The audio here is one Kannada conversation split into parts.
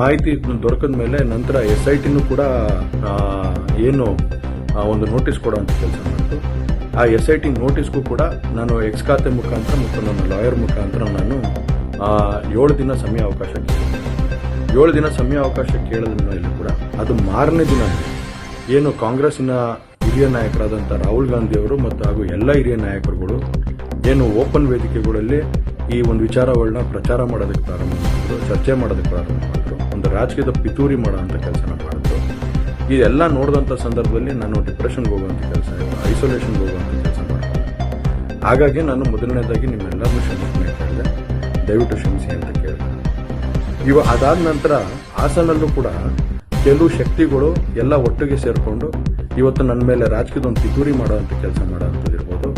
ಮಾಹಿತಿ ದೊರಕಿದ ಮೇಲೆ ನಂತರ ಎಸ್ ಐ ಟಿನೂ ಕೂಡ ಏನು ಒಂದು ನೋಟಿಸ್ ಕೊಡೋವಂಥ ಕೆಲಸ ಮಾಡಿತು. ಆ ಎಸ್ ಐ ಟಿ ನೋಟಿಸ್ಗೂ ಕೂಡ ನಾನು ಎಕ್ಸ್ ಖಾತೆ ಮುಖಾಂತರ ಮತ್ತು ನನ್ನ ಲಾಯರ್ ಮುಖಾಂತರ ನಾನು ಏಳು ದಿನ ಸಮಯ ಅವಕಾಶ ಕೇಳಿದೆ. ಏಳು ದಿನ ಸಮಯ ಅವಕಾಶ ಕೇಳಿದ ಮೇಲೆ ಕೂಡ ಅದು ಮಾರನೇ ದಿನ ಏನು ಕಾಂಗ್ರೆಸ್ನ ಹಿರಿಯ ನಾಯಕರಾದಂಥ ರಾಹುಲ್ ಗಾಂಧಿ ಅವರು ಮತ್ತು ಹಾಗೂ ಎಲ್ಲ ಹಿರಿಯ ನಾಯಕರುಗಳು ಏನು ಓಪನ್ ವೇದಿಕೆಗಳಲ್ಲಿ ಈ ಒಂದು ವಿಚಾರಗಳನ್ನ ಪ್ರಚಾರ ಮಾಡೋದಕ್ಕೆ ಪ್ರಾರಂಭ ಮಾಡಿದ್ರು, ಚರ್ಚೆ ಮಾಡೋದಕ್ಕೆ ಪ್ರಾರಂಭ ಮಾಡಿದ್ರು. ರಾಜಕೀಯದ ಪಿತೂರಿ ಮಾಡೋಂಥ ಕೆಲಸನ ಮಾಡಿದ್ರು. ಇದೆಲ್ಲ ನೋಡಿದಂಥ ಸಂದರ್ಭದಲ್ಲಿ ನಾನು ಡಿಪ್ರೆಷನ್ಗೆ ಹೋಗುವಂಥ ಕೆಲಸ ಐಸೋಲೇಷನ್ಗೆ ಹೋಗುವಂಥ ಕೆಲಸ ಮಾಡಿದೆ ಹಾಗಾಗಿ ನಾನು ಮೊದಲನೇದಾಗಿ ನಿಮ್ಮೆಲ್ಲರನ್ನೂ ಕ್ಷಮಿಸಬೇಕು ಕೇಳಿದೆ ದಯವಿಟ್ಟು ಕ್ಷಮಿಸಿ ಅಂತ ಕೇಳಿದೆ. ಇವ ಅದಾದ ನಂತರ ಹಾಸನಲ್ಲೂ ಕೂಡ ಕೆಲವು ಶಕ್ತಿಗಳು ಎಲ್ಲ ಒಟ್ಟಿಗೆ ಸೇರಿಕೊಂಡು ಇವತ್ತು ನನ್ನ ಮೇಲೆ ರಾಜಕೀಯದ ಒಂದು ಪಿತೂರಿ ಮಾಡುವಂಥ ಕೆಲಸ ಮಾಡೋವಂಥದ್ದು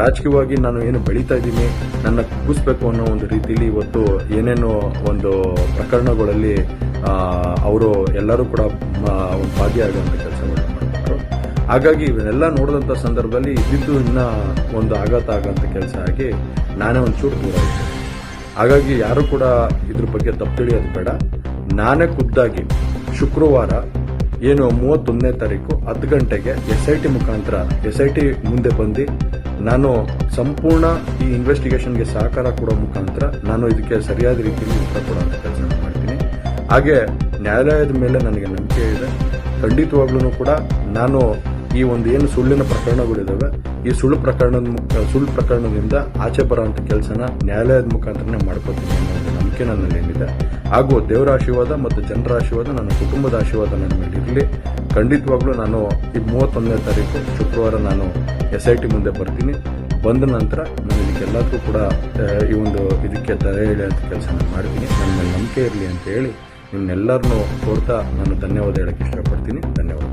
ರಾಜಕೀಯವಾಗಿ ನಾನು ಏನು ಬೆಳೀತಾ ಇದ್ದೀನಿ, ನನ್ನ ಕುಗ್ಗಿಸ್ಬೇಕು ಅನ್ನೋ ಒಂದು ರೀತಿಯಲ್ಲಿ ಇವತ್ತು ಏನೇನೋ ಒಂದು ಪ್ರಕರಣಗಳಲ್ಲಿ ಅವರು ಎಲ್ಲರೂ ಕೂಡ ಒಂದು ಒಂದು ಭಾಗಿಯಾಗುವಂಥ ಕೆಲಸ ಮಾಡ್ತಾರೆ ಹಾಗಾಗಿ ಇವನ್ನೆಲ್ಲ ನೋಡಿದಂಥ ಸಂದರ್ಭದಲ್ಲಿ ಇದ್ದಿದ್ದು ಇನ್ನ ಒಂದು ಆಘಾತ ಆಗೋಂಥ ಕೆಲಸ ಆಗಿ ನಾನೇ ಒಂಚೂರು ದೂರ ಇದ್ದೆ. ಹಾಗಾಗಿ ಯಾರು ಕೂಡ ಇದ್ರ ಬಗ್ಗೆ ತಪ್ಪು ತಿಳಿಯೋದು ಬೇಡ. ನಾನೇ ಖುದ್ದಾಗಿ ಶುಕ್ರವಾರ ಏನು ಮೂವತ್ತೊಂದನೇ ತಾರೀಕು ಹತ್ತು ಗಂಟೆಗೆ ಎಸ್ ಐ ಟಿ ಮುಖಾಂತರ, ಎಸ್ ಐ ಟಿ ಮುಂದೆ ಬಂದು ನಾನು ಸಂಪೂರ್ಣ ಈ ಇನ್ವೆಸ್ಟಿಗೇಷನ್ಗೆ ಸಹಕಾರ ಕೊಡೋ ಮುಖಾಂತರ ನಾನು ಇದಕ್ಕೆ ಸರಿಯಾದ ರೀತಿಯಲ್ಲಿ ಉತ್ತರ ಕೊಡೋ ಕೆಲಸ ಹಾಗೆ ನ್ಯಾಯಾಲಯದ ಮೇಲೆ ನನಗೆ ನಂಬಿಕೆ ಇದೆ. ಖಂಡಿತವಾಗ್ಲೂ ಕೂಡ ನಾನು ಈ ಒಂದು ಏನು ಸುಳ್ಳಿನ ಪ್ರಕರಣಗಳಿದ್ದಾವೆ ಈ ಸುಳ್ಳು ಪ್ರಕರಣದ ಮುಖ- ಸುಳ್ಳು ಪ್ರಕರಣದಿಂದ ಆಚೆ ಬರೋಂಥ ಕೆಲಸನ ನ್ಯಾಯಾಲಯದ ಮುಖಾಂತರನೇ ಮಾಡ್ಕೋತೀನಿ ಅನ್ನೋ ನಂಬಿಕೆ ನನ್ನಲ್ಲಿ ಏನಿದೆ. ಹಾಗೂ ದೇವರ ಆಶೀರ್ವಾದ ಮತ್ತು ಜನರ ಆಶೀರ್ವಾದ, ನನ್ನ ಕುಟುಂಬದ ಆಶೀರ್ವಾದ ನನ್ನ ಮೇಲೆ ಇರಲಿ. ಖಂಡಿತವಾಗ್ಲೂ ನಾನು ಈ ಮೂವತ್ತೊಂದನೇ ತಾರೀಕು ಶುಕ್ರವಾರ ನಾನು ಎಸ್ ಐ ಟಿ ಮುಂದೆ ಬರ್ತೀನಿ. ಬಂದ ನಂತರ ನಾನು ಇದಕ್ಕೆಲ್ಲದಕ್ಕೂ ಕೂಡ ಈ ಒಂದು ಇದಕ್ಕೆ ಹೇಳಿ ಅಂತ ಕೆಲಸ ಮಾಡ್ತೀನಿ. ನನ್ನ ನಂಬಿಕೆ ಇರಲಿ ಅಂತ ಹೇಳಿ ನಿಮ್ಮೆಲ್ಲರನ್ನೂ ಕೊಡ್ತಾ ನಾನು ಧನ್ಯವಾದ ಹೇಳಕ್ಕೆ ಇಷ್ಟಪಡ್ತೀನಿ. ಧನ್ಯವಾದ.